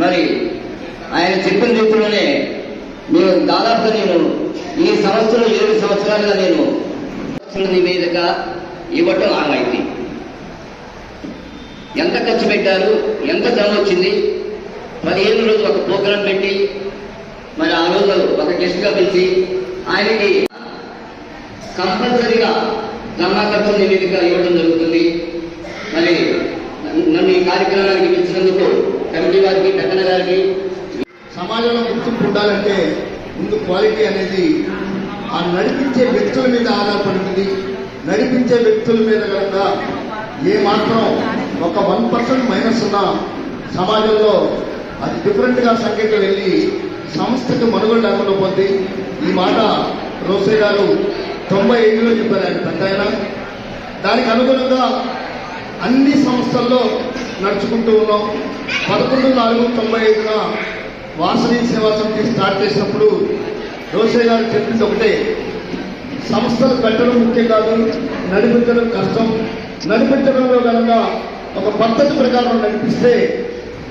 మరి ఆయన చెప్పిన రీతిలోనే ఏడు సంవత్సరాలుగా నేను నివేదిక ఇవ్వటం ఆనవాయితీ ఎంత ఖర్చు పెట్టారు? ఎంత జమ వచ్చింది? పదిహేను రోజులు ఒక ప్రోగ్రాం పెట్టి మరి ఆ రోజు ఒక గెస్ట్గా పిలిచి ఆయనకి కంపల్సరీగా జమా ఖర్చు నివేదిక ఇవ్వడం జరుగుతుంది. మరి నన్ను ఈ కార్యక్రమానికి పిలిచినందుకు కమిటీ వారికి పెద్దల గారికి సమాజంలో గుర్తింపు ఉండాలంటే ముందు క్వాలిటీ అనేది ఆ నడిపించే వ్యక్తుల మీద ఆధారపడుతుంది నడిపించే వ్యక్తుల మీద కనుక ఏ మాత్రం ఒక వన్ పర్సెంట్ మైనస్ ఉన్న సమాజంలో అది డిఫరెంట్గా సంఖ్యకు వెళ్ళి సంస్థకు మనుగడ లేకుండా పోద్ది. ఈ మాట రోసే గారు తొంభై ఏడులో చెప్పారు ఆయన పెద్ద ఆయన. దానికి అనుగుణంగా అన్ని సంస్థల్లో నడుచుకుంటూ ఉన్నాం. పదకొండు నాలుగు తొంభై ఐదున వాసనీ సేవా సమితి స్టార్ట్ చేసినప్పుడు రోసే గారు చెప్పింది ఒకటే. సంస్థలు పెట్టడం ముఖ్యం కాదు నడిపించడం కష్టం. నడిపించడంలో కనుక ఒక పద్ధతి ప్రకారం నడిపిస్తే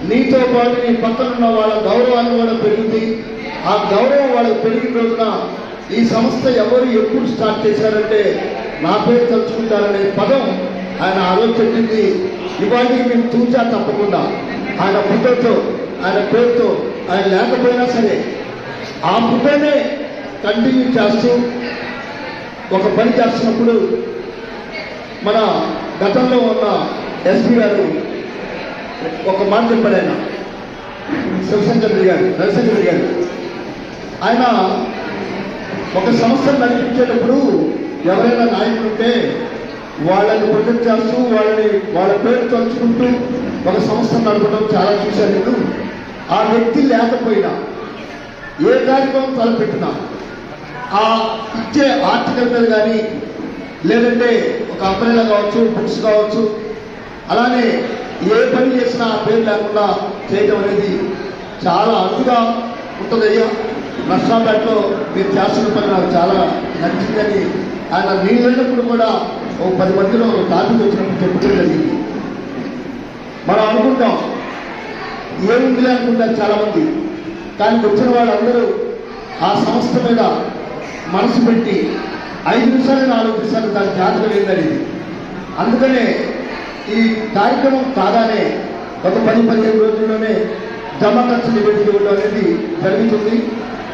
నీతో పాటు నీ పక్కన ఉన్న వాళ్ళ గౌరవాన్ని కూడా పెరుగుతుంది ఆ గౌరవం వాళ్ళకి పెరిగిన రోజున ఈ సంస్థ ఎవరు ఎప్పుడు స్టార్ట్ చేశారంటే నా పేరు తలుచుకుంటారనే పదం ఆయన ఆలోచించింది రోజు ఇవాళకి మేము తూచా తప్పకుండా. ఆయన ఫోటోతో ఆయన పేరుతో ఆయన లేకపోయినా సరే ఆ ఫోటోనే కంటిన్యూ చేస్తూ ఒక పని చేస్తున్నప్పుడు మన గతంలో ఉన్న ఎస్పీ గారు ఒక మాట చెప్పాడు ఆయన. శివశంకర్ గారు రవిశంకర్ గారు. ఆయన ఒక సంస్థను నడిపించేటప్పుడు ఎవరైనా నాయకులు ఉంటే వాళ్ళని ప్రొటెక్ట్ చేస్తూ వాళ్ళని వాళ్ళ పేరు తలుచుకుంటూ ఒక సంస్థను నడపడం చాలా చూశాను నేను ఆ వ్యక్తి లేకపోయినా ఏ కార్యక్రమం తలపెట్టినా ఆ ఇచ్చే ఆర్టికల్ మీద కానీ లేదంటే ఒక అంబ్రెలా కావచ్చు బుక్స్ కావచ్చు అలానే ఏ పని చేసినా ఆ పేరు లేకుండా చేయటం అనేది చాలా అరుదుగా ఉంటుందయ్యా నర్సాపేటలో మీరు చేస్తున్న పని నాకు చాలా నచ్చిందని ఆయన నేను వెళ్ళినప్పుడు కూడా ఓ పది మందిలో టాపిక్ వచ్చినప్పుడు చెప్పడం జరిగింది. మనం అనుకుంటాం ఏముందిలే అనుకుంటారు చాలామంది. దానికి కానీ వచ్చిన వాళ్ళందరూ ఆ సంస్థ మీద మనసు పెట్టి ఐదు నిమిషాలు నాలుగు నిమిషాలు దాని జాతర ఏందని అందుకనే ఈ కార్యక్రమం కాగానే ఒక పది పదిహేను రోజుల్లోనే జమ ఖర్చు నివేదిక ఇవ్వడం అనేది జరుగుతుంది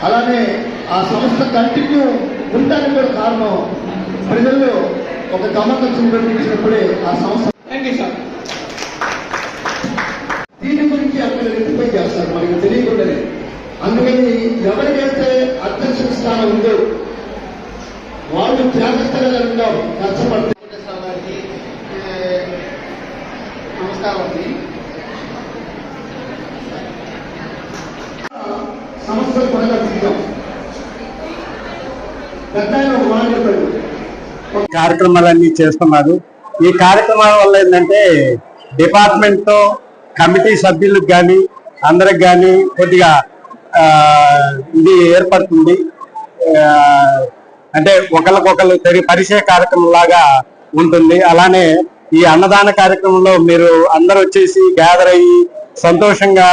అలానే ఆ సంస్థ కంటిన్యూ ఉండడానికి కూడా కారణం ప్రజల్లో ఒక గమ ఖర్చు నివేదించినప్పుడే ఆ సంస్థ అందుకని ఎవరికైతే అధ్యక్షుడి స్థానం ఉందో వాళ్ళు త్యాగస్థలంగా కష్టపడితే నమస్కారం అండి. సంస్థలు కొనగలుగుతాం పెద్ద కార్యక్రమాలన్నీ చేస్తున్నారు. ఈ కార్యక్రమాల వల్ల ఏంటంటే డిపార్ట్మెంట్తో కమిటీ సభ్యులకు కానీ అందరికి కానీ కొద్దిగా ఇది ఏర్పడుతుంది. అంటే ఒకరికొకరు తెరి పరిచయ కార్యక్రమం లాగా ఉంటుంది. అలానే ఈ అన్నదాన కార్యక్రమంలో మీరు అందరు వచ్చేసి గ్యాదర్ అయ్యి సంతోషంగా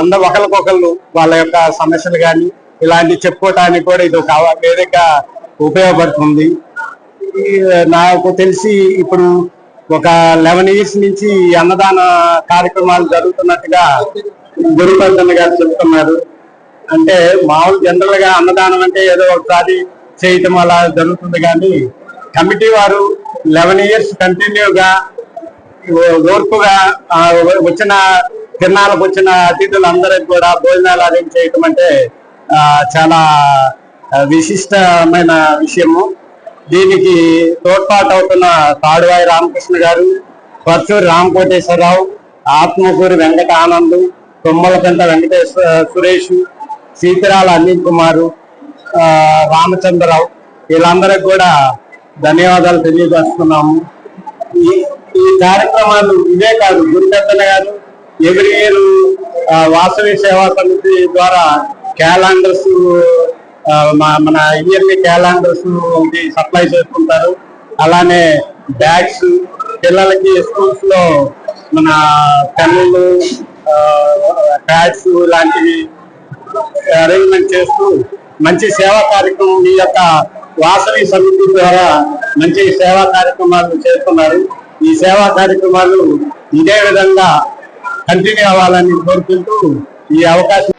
అందరు ఒకరికొకరు వాళ్ళ యొక్క సమస్యలు కానీ ఇలాంటివి చెప్పుకోవటానికి కూడా ఇది ఒక వేదిక ఉపయోగపడుతుంది. నాకు తెలిసి ఇప్పుడు ఒక లెవెన్ ఇయర్స్ నుంచి అన్నదాన కార్యక్రమాలు జరుగుతున్నట్టుగా గురుపర్ధన్ గారు చెప్తున్నారు. అంటే మామూలు జనరల్గా అన్నదానం అంటే ఏదో ఒకసారి చేయటం అలా జరుగుతుంది కానీ కమిటీ వారు లెవెన్ ఇయర్స్ కంటిన్యూగా ఓర్పుగా వచ్చిన తిరణాలకు వచ్చిన అతిథులందరికి కూడా భోజనాలు అరేంజ్ చేయటం అంటే చాలా విశిష్టమైన విషయము. దీనికి తోడ్పాటు అవుతున్న తాడువాయి రామకృష్ణ గారు పర్చూరి రామకోటేశ్వరరావు ఆత్మకూరి వెంకట ఆనంద్ తుమ్మలకంట వెంకటేశ్వర సురేష్ సీతరాల అనిల్ కుమారు రామచంద్రరావు వీళ్ళందరికి కూడా ధన్యవాదాలు తెలియజేస్తున్నాము. ఈ ఈ కార్యక్రమాలు ఇవే కాదు గురుపెద్దల గారు ఎవరి ఇయర్ వాసవి సేవా సమితి ద్వారా క్యాలెండర్స్ మన ఇయర్లీ క్యాలెండర్స్ ఒకటి సప్లై చేసుకుంటారు. అలానే బ్యాగ్స్ పిల్లలకి స్కూల్స్లో మన పెన్నులు ప్యాడ్స్ లాంటివి అరేంజ్మెంట్ చేస్తూ మంచి సేవా కార్యక్రమం ఈ యొక్క వాసవి సమితి ద్వారా మంచి సేవా కార్యక్రమాలు చేస్తున్నారు. ఈ సేవా కార్యక్రమాలు ఇదే విధంగా కంటిన్యూ అవ్వాలని కోరుకుంటూ ఈ అవకాశం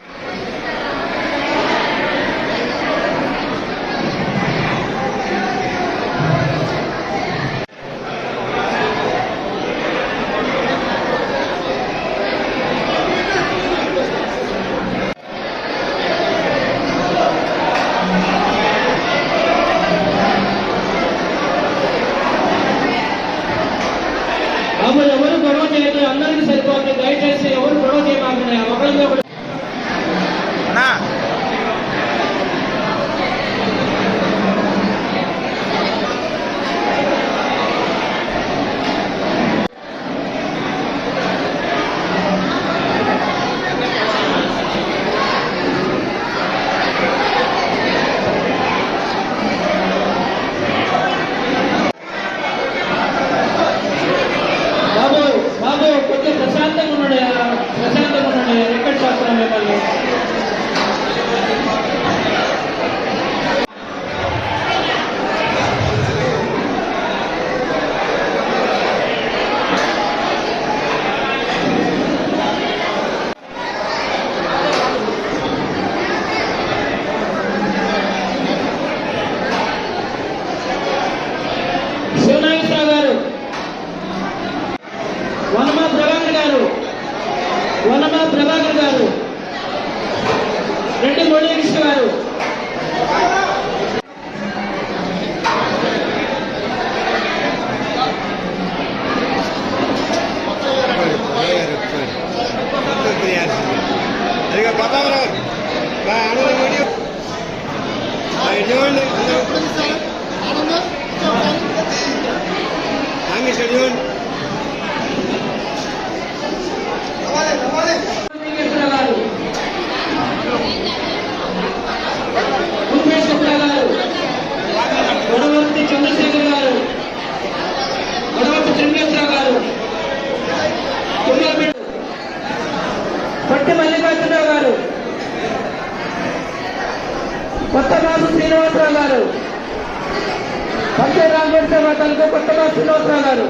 శ్రీనివాసరావు గారు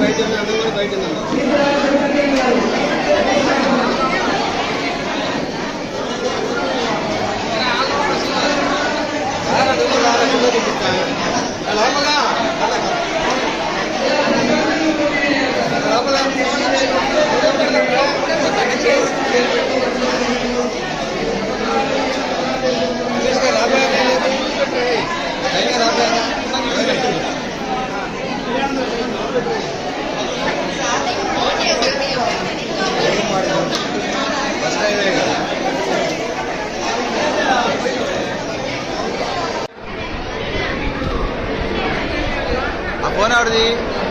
బయట అందరూ బయట Jordi.